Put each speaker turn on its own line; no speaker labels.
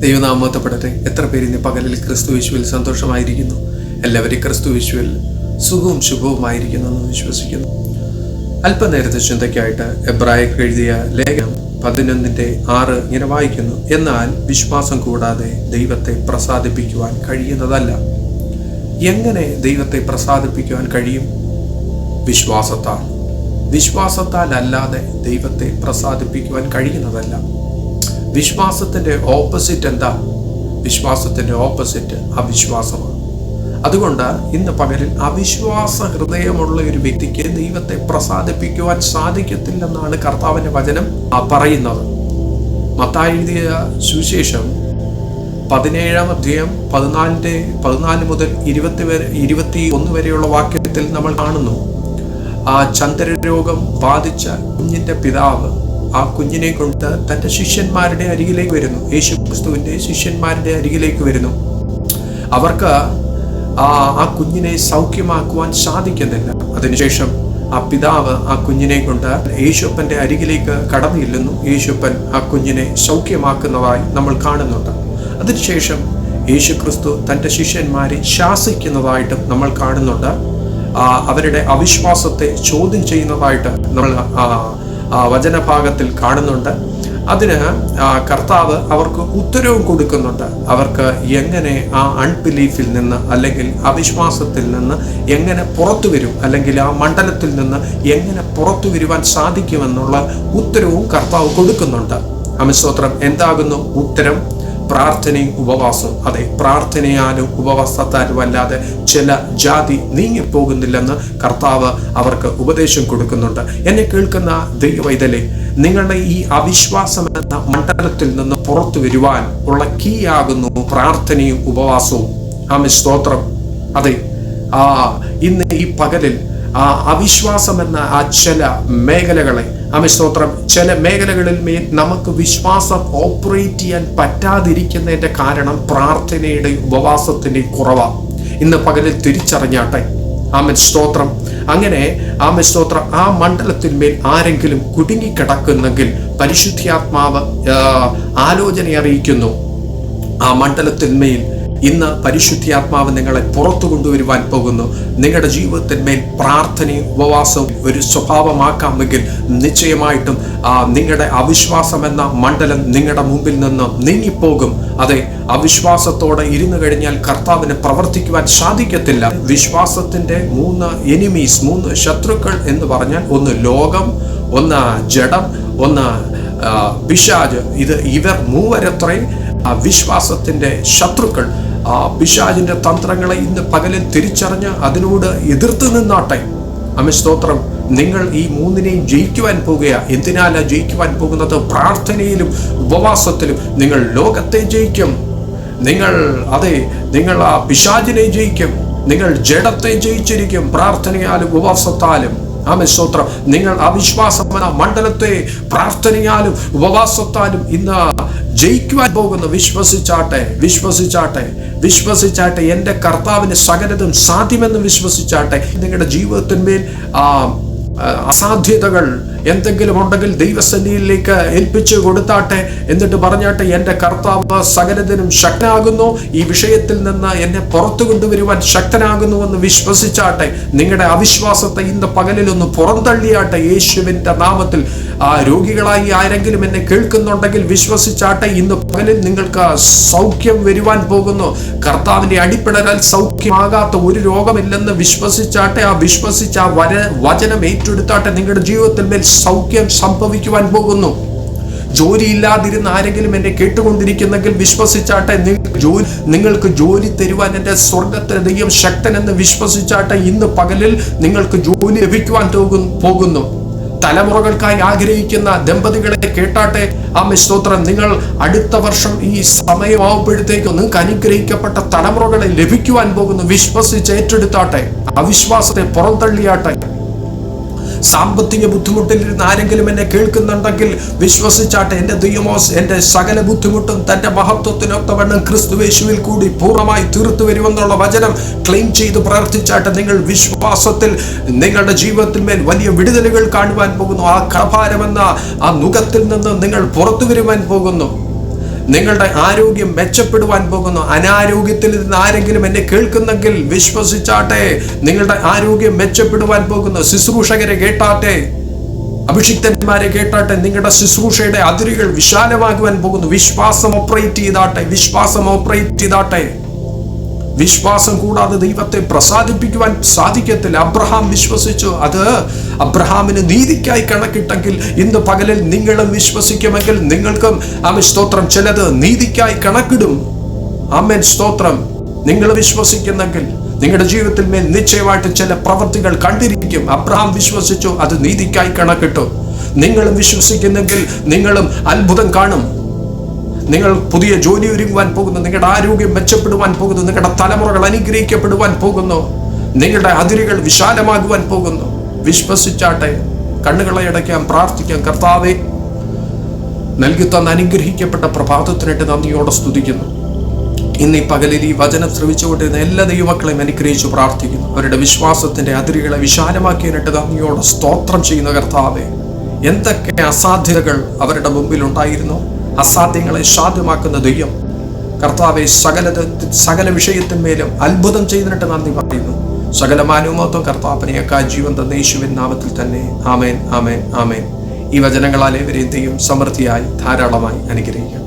ദൈവനാമത്തപ്പെടട്ടെ എത്ര പേര് ഇന്ന് പകലിൽ ക്രിസ്തു വിശുവിൽ സന്തോഷമായിരിക്കുന്നു? എല്ലാവരും ക്രിസ്തു വിശുവിൽ സുഖവും ശുഭവുമായിരിക്കുന്നു എന്ന് വിശ്വസിക്കുന്നു. അല്പനേരത്തെ ചിന്തയ്ക്കായിട്ട് എബ്രായക്ക് എഴുതിയ ലേഖനം പതിനൊന്നിന്റെ ആറ് ഇങ്ങനെ വായിക്കുന്നു എന്നാൽ വിശ്വാസം കൂടാതെ ദൈവത്തെ പ്രസാദിപ്പിക്കുവാൻ കഴിയുന്നതല്ല. എങ്ങനെ ദൈവത്തെ പ്രസാദിപ്പിക്കുവാൻ കഴിയും? വിശ്വാസത്താൽ. വിശ്വാസത്താൽ അല്ലാതെ ദൈവത്തെ പ്രസാദിപ്പിക്കുവാൻ കഴിയുന്നതല്ല. വിശ്വാസത്തിന്റെ ഓപ്പോസിറ്റ് എന്താ? വിശ്വാസത്തിന്റെ ഓപ്പോസിറ്റ് അവിശ്വാസമാണ്. അതുകൊണ്ട് ഇന്ന് പകലിൽ അവിശ്വാസ ഹൃദയമുള്ള ഒരു വ്യക്തിക്ക് ദൈവത്തെ പ്രസാദിപ്പിക്കുവാൻ സാധിക്കത്തില്ലെന്നാണ് കർത്താവിന്റെ വചനം പറയുന്നത്. മത്തായി എഴുതിയ സുവിശേഷം പതിനേഴാം അധ്യായം പതിനാലിന്റെ പതിനാല് മുതൽ ഇരുപത്തി വരെ ഇരുപത്തി ഒന്ന് വരെയുള്ള വാക്യത്തിൽ നമ്മൾ കാണുന്നു. ആ ചന്ദ്രരോഗം ബാധിച്ച കുഞ്ഞിന്റെ പിതാവ് ആ കുഞ്ഞിനെ കൊണ്ട് തന്റെ ശിഷ്യന്മാരുടെ അരികിലേക്ക് വരുന്നു. യേശു ക്രിസ്തുവിന്റെ ശിഷ്യന്മാരുടെ അരികിലേക്ക് വരുന്നു. അവർക്ക് ആ ആ കുഞ്ഞിനെ സൗഖ്യമാക്കുവാൻ സാധിക്കുന്നില്ല. അതിനുശേഷം ആ പിതാവ് ആ കുഞ്ഞിനെ കൊണ്ട് യേശുപ്പന്റെ അരികിലേക്ക് കടന്നു ചെല്ലുന്നു യേശുപ്പൻ ആ കുഞ്ഞിനെ സൗഖ്യമാക്കുന്നതായി നമ്മൾ കാണുന്നുണ്ട്. അതിനുശേഷം യേശു ക്രിസ്തു തന്റെ ശിഷ്യന്മാരെ ശാസിക്കുന്നതായിട്ടും നമ്മൾ കാണുന്നുണ്ട്. അവരുടെ അവിശ്വാസത്തെ ചോദ്യം ചെയ്യുന്നതായിട്ട് നമ്മൾ വചനഭാഗത്തിൽ കാണുന്നുണ്ട്. അതിന് കർത്താവ് അവർക്ക് ഉത്തരവും കൊടുക്കുന്നുണ്ട്. അവർക്ക് എങ്ങനെ ആ അൺബിലീഫിൽ നിന്ന് അല്ലെങ്കിൽ അവിശ്വാസത്തിൽ നിന്ന് എങ്ങനെ പുറത്തു വരും അല്ലെങ്കിൽ ആ മണ്ഡലത്തിൽ നിന്ന് എങ്ങനെ പുറത്തു വരുവാൻ സാധിക്കുമെന്നുള്ള ഉത്തരവും കർത്താവ് കൊടുക്കുന്നുണ്ട്. അമിസ്തോത്രം എന്താകുന്നു? ഉത്തരം പ്രാർത്ഥനയും ഉപവാസവും. അതെ പ്രാർത്ഥനയാലും ഉപവാസത്താലും അല്ലാതെ ചില ജാതി നീങ്ങിപ്പോകുന്നില്ലെന്ന് കർത്താവ് അവർക്ക് ഉപദേശം കൊടുക്കുന്നുണ്ട്. എന്നെ കേൾക്കുന്ന ദൈവവൈതലെ നിങ്ങളുടെ ഈ അവിശ്വാസം എന്ന മണ്ഡലത്തിൽ നിന്ന് പുറത്തു വരുവാൻ ഉള്ള കീ ആകുന്നു പ്രാർത്ഥനയും ഉപവാസവും. ആമി സ്തോത്രം. അതെ ആ ഇന്ന് ഈ പകലിൽ ആ അവിശ്വാസം എന്ന ആ ചില മേഖലകളെ ആമി സ്തോത്രം ചില മേഖലകളിൽ മേൽ നമുക്ക് വിശ്വാസം ഓപ്പറേറ്റ് ചെയ്യാൻ പറ്റാതിരിക്കുന്നതിന്റെ കാരണം പ്രാർത്ഥനയുടെ ഉപവാസത്തിന്റെ കുറവാണ് ഇന്ന് പകലിൽ തിരിച്ചറിഞ്ഞാട്ടെ. ആമൻ സ്തോത്രം അങ്ങനെ ആമൻ സ്തോത്രം ആ മണ്ഡലത്തിന്മേൽ ആരെങ്കിലും കുടുങ്ങിക്കിടക്കുന്നെങ്കിൽ പരിശുദ്ധിയാത്മാവ് ആലോചന അറിയിക്കുന്നു. ആ മണ്ഡലത്തിന്മേൽ ഇന്ന് പരിശുദ്ധിയാത്മാവ് നിങ്ങളെ പുറത്തു കൊണ്ടുവരുവാൻ പോകുന്നു. നിങ്ങളുടെ ജീവിതത്തിന്മേൽ പ്രാർത്ഥനയും ഉപവാസവും ഒരു സ്വഭാവമാക്കാമെങ്കിൽ നിശ്ചയമായിട്ടും നിങ്ങളുടെ അവിശ്വാസം എന്ന മണ്ഡലം നിങ്ങളുടെ മുമ്പിൽ നിന്ന് നീങ്ങിപ്പോകും. അതെ അവിശ്വാസത്തോടെ ഇരുന്നു കഴിഞ്ഞാൽ കർത്താവിന് പ്രവർത്തിക്കുവാൻ സാധിക്കത്തില്ല. വിശ്വാസത്തിന്റെ മൂന്ന് എനിമീസ് മൂന്ന് ശത്രുക്കൾ എന്ന് പറഞ്ഞാൽ ഒന്ന് ലോകം ഒന്ന് ജഡം ഒന്ന് പിശാജ് ഇത് ഇവർ മൂവരത്രയും വിശ്വാസത്തിന്റെ ശത്രുക്കൾ. ആ പിശാജിന്റെ തന്ത്രങ്ങളെ ഇന്ന് പകലിൽ തിരിച്ചറിഞ്ഞ് അതിനോട് എതിർത്ത് നിന്നാട്ടെ. അമിസ്തോത്രം നിങ്ങൾ ഈ മൂന്നിനെയും ജയിക്കുവാൻ പോകുക. എന്തിനാല ജയിക്കുവാൻ പോകുന്നത്? പ്രാർത്ഥനയിലും ഉപവാസത്തിലും. നിങ്ങൾ ലോകത്തെ ജയിക്കും. നിങ്ങൾ അതെ നിങ്ങൾ ആ പിശാചിനെ ജയിക്കും. നിങ്ങൾ ജഡത്തെ ജയിച്ചിരിക്കും പ്രാർത്ഥനയാലും ഉപവാസത്താലും. ആമേ സ്തോത്രം. നിങ്ങൾ അവിശ്വാസം മണ്ഡലത്തെ പ്രാർത്ഥനയാലും ഉപവാസത്താലും ഇന്ന് ജയിക്കുവാൻ പോകുന്ന. വിശ്വസിച്ചാട്ടെ വിശ്വസിച്ചാട്ടെ വിശ്വസിച്ചാട്ടെ. എന്റെ കർത്താവിന് സകലതും സാധ്യമെന്ന് വിശ്വസിച്ചാട്ടെ. നിങ്ങളുടെ ജീവിതത്തിന്മേൽ അസാധ്യതകൾ എന്തെങ്കിലും ഉണ്ടെങ്കിൽ ദൈവസന്നിധിയിലേക്ക് ഏൽപ്പിച്ചു കൊടുത്താട്ടെ എന്നിട്ട് പറഞ്ഞാട്ടെ എന്റെ കർത്താവ് സകലത്തിനും ശക്തനാകുന്നു. ഈ വിഷയത്തിൽ നിന്ന് എന്നെ പുറത്തു കൊണ്ടുവരുവാൻ ശക്തനാകുന്നുവെന്ന് വിശ്വസിച്ചാട്ടെ നിങ്ങളുടെ അവിശ്വാസത്തെ ഇന്ന് പകലിലൊന്ന് പുറന്തള്ളിയാട്ടെ. യേശുവിന്റെ നാമത്തിൽ ആ രോഗികളായി ആരെങ്കിലും എന്നെ കേൾക്കുന്നുണ്ടെങ്കിൽ വിശ്വസിച്ചാട്ടെ ഇന്ന് പകലിൽ നിങ്ങൾക്ക് സൗഖ്യം വരുവാൻ പോകുന്നു. കർത്താവിന്റെ അടിപ്പിടരാൽ സൗഖ്യമാകാത്ത ഒരു രോഗമില്ലെന്ന് വിശ്വസിച്ചാട്ടെ ആ വിശ്വസിച്ച ആ വര വചനം ഏറ്റെടുത്താട്ടെ. നിങ്ങളുടെ ജീവിതത്തിൽ മേൽ സൗഖ്യം സംഭവിക്കുവാൻ പോകുന്നു. ജോലിയില്ലാതിരുന്ന ആരെങ്കിലും എന്നെ കേട്ടുകൊണ്ടിരിക്കുന്നെങ്കിൽ വിശ്വസിച്ചാട്ടെ നിങ്ങൾക്ക് ജോലി നിങ്ങൾക്ക് ജോലി തരുവാൻ എന്റെ സ്വർഗത്തിന് ദൈവം ശക്തനെന്ന് വിശ്വസിച്ചാട്ടെ ഇന്ന് പകലിൽ നിങ്ങൾക്ക് ജോലി ലഭിക്കുവാൻ പോകുന്നു. തലമുറകൾക്കായി ആഗ്രഹിക്കുന്ന ദമ്പതികളെ കേട്ടാട്ടെ. ആ സ്തോത്രം. നിങ്ങൾ അടുത്ത വർഷം ഈ സമയമാവുമ്പോഴത്തേക്കും നിങ്ങൾക്ക് അനുഗ്രഹിക്കപ്പെട്ട തലമുറകളെ ലഭിക്കുവാൻ പോകുന്നു. വിശ്വസിച്ച് ഏറ്റെടുത്താട്ടെ. അവിശ്വാസത്തെ പുറന്തള്ളിയാട്ടെ. സാമ്പത്തിക ബുദ്ധിമുട്ടിലിരുന്ന് ആരെങ്കിലും എന്നെ കേൾക്കുന്നുണ്ടെങ്കിൽ വിശ്വസിച്ചാട്ടെ. എന്റെ ദൈവമോസ് എന്റെ സകല ബുദ്ധിമുട്ടും തന്റെ മഹത്വത്തിനൊത്തവണ്ണം ക്രിസ്തുവേശുവിൽ കൂടി പൂർണമായി തീർത്തു വരുമെന്നുള്ള വചനം ക്ലെയിം ചെയ്ത് പ്രാർത്ഥിച്ചാട്ടെ നിങ്ങൾ വിശ്വാസത്തിൽ നിങ്ങളുടെ ജീവിതത്തിന്മേൽ വലിയ വിടുതലുകൾ കാണുവാൻ പോകുന്നു. ആ കഭാരമെന്ന ആ നുഖത്തിൽ നിന്ന് നിങ്ങൾ പുറത്തു വരുവാൻ പോകുന്നു. നിങ്ങളുടെ ആരോഗ്യം മെച്ചപ്പെടുവാൻ പോകുന്നു. അനാരോഗ്യത്തിൽ നിന്ന് ആരെങ്കിലും എന്നെ കേൾക്കുന്നെങ്കിൽ വിശ്വസിച്ചാട്ടെ. നിങ്ങളുടെ ആരോഗ്യം മെച്ചപ്പെടുവാൻ പോകുന്നു. ശുശ്രൂഷകരെ കേട്ടാട്ടെ. അഭിഷിക്തന്മാരെ കേട്ടാട്ടെ. നിങ്ങളുടെ ശുശ്രൂഷയുടെ അതിരുകൾ വിശാലമാകുവാൻ പോകുന്നു. വിശ്വാസം ഓപ്പറേറ്റ് ചെയ്താട്ടെ. വിശ്വാസം ഓപ്പറേറ്റ് ചെയ്താട്ടെ. വിശ്വാസം കൂടാതെ ദൈവത്തെ പ്രസാദിപ്പിക്കുവാൻ സാധിക്കത്തില്ല. അബ്രഹാം വിശ്വസിച്ചു. അത് അബ്രഹാമിന് നീതിക്കായി കണക്കിട്ടെങ്കിൽ ഇന്ന് പകലിൽ നിങ്ങളും വിശ്വസിക്കുമെങ്കിൽ നിങ്ങൾക്കും ആമൻ സ്തോത്രം. ചിലത് നീതിക്കായി കണക്കിടും. ആമേൻ സ്തോത്രം. നിങ്ങൾ വിശ്വസിക്കുന്നെങ്കിൽ നിങ്ങളുടെ ജീവിതത്തിൽ മേൽ നിശ്ചയമായിട്ട് ചില പ്രവൃത്തികൾ കണ്ടിരിക്കും. അബ്രഹാം വിശ്വസിച്ചു അത് നീതിക്കായി കണക്കിട്ടു. നിങ്ങളും വിശ്വസിക്കുന്നെങ്കിൽ നിങ്ങളും അത്ഭുതം കാണും. നിങ്ങൾ പുതിയ ജോലി ഒരുങ്ങുവാൻ പോകുന്നു നിങ്ങളുടെ ആരോഗ്യം മെച്ചപ്പെടുവാൻ പോകുന്നു നിങ്ങളുടെ തലമുറകൾ അനുഗ്രഹിക്കപ്പെടുവാൻ പോകുന്നു നിങ്ങളുടെ അതിരുകൾ വിശാലമാകുവാൻ പോകുന്നു. വിശ്വസിച്ചാട്ടെ കണ്ണുകളെ അടയ്ക്കാം പ്രാർത്ഥിക്കാം കർത്താവെ നൽകി തന്ന അനുഗ്രഹിക്കപ്പെട്ട പ്രഭാതത്തിനായിട്ട് നന്ദിയോടെ സ്തുതിക്കുന്നു. ഇന്ന് ഈ പകലിൽ ഈ വചനം ശ്രമിച്ചുകൊണ്ടിരുന്ന എല്ലാ ദൈവമക്കളെയും അനുഗ്രഹിച്ചു പ്രാർത്ഥിക്കുന്നു. അവരുടെ വിശ്വാസത്തിന്റെ അതിരുകളെ വിശാലമാക്കിയതിനായിട്ട് നന്ദിയോടെ സ്തോത്രം ചെയ്യുന്ന കർത്താവെ എന്തൊക്കെ അസാധ്യതകൾ അവരുടെ മുമ്പിൽ ഉണ്ടായിരുന്നു? അസാധ്യങ്ങളെ സാധ്യമാക്കുന്ന ദൈവം കർത്താവെ സകല സകല വിഷയത്തിന്മേലും അത്ഭുതം ചെയ്തിട്ട് നന്ദി പറയുന്നു. സകല മാനവമത്വം കർത്താപ്പനെയൊക്കെ ജീവൻ തന്ന യേശുവിൻ നാമത്തിൽ തന്നെ. ആമേൻ ആമേൻ ആമേൻ. ഈ വചനങ്ങളാൽ ഏവരെയും സമൃദ്ധിയായി ധാരാളമായി അനുഗ്രഹിക്കും